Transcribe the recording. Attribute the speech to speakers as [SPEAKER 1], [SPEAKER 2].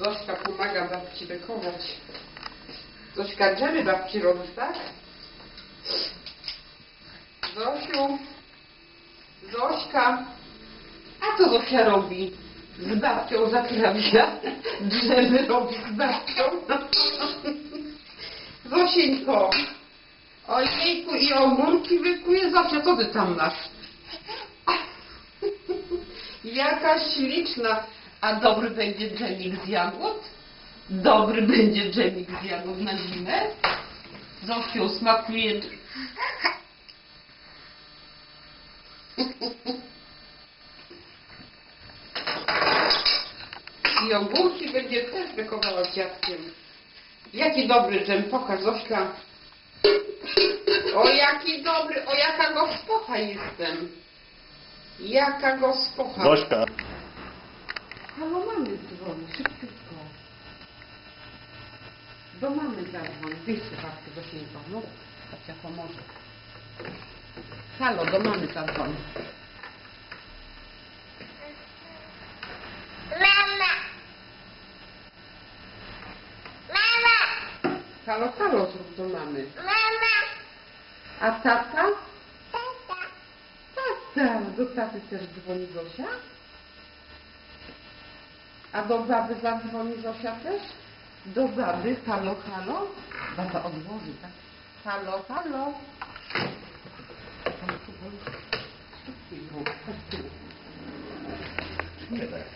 [SPEAKER 1] Zośka pomaga babci wykonać. Zośka drzemy babci robisz, tak? Zosiu. Zośka. A co Zosia robi? Z babcią zaprawia. Drzemy robi z babcią. Zosieńko. Ojejku i ogórki wykuje. Zosia, co ty tam masz? Jaka śliczna. A dobry będzie dżemik z jagód? Dobry będzie dżemik z jagód na zimę? Zosiu, smakuje... I ogórki będzie też wykowała z dziadkiem. Jaki dobry dżem, pokaż Zośka. O jaki dobry, o jaka gospocha jestem. Jaka gospocha.
[SPEAKER 2] Zośka.
[SPEAKER 1] Halo, mamy dzwoni, szybciutko. Do mamy zadzwoń. Wyjdź babci Zosieńko, no. Babcia pomoże. Halo, do mamy zadzwoń.
[SPEAKER 3] Mama! Mama!
[SPEAKER 1] Halo, halo, zrób do mamy.
[SPEAKER 3] Mama!
[SPEAKER 1] A tata?
[SPEAKER 3] Tata!
[SPEAKER 1] Tata. Do taty też dzwoni Zosia? A do baby zadzwoni Zosia też? Do baby, halo, halo? Baba odłoży, tak? Halo, halo? Nie da, jak.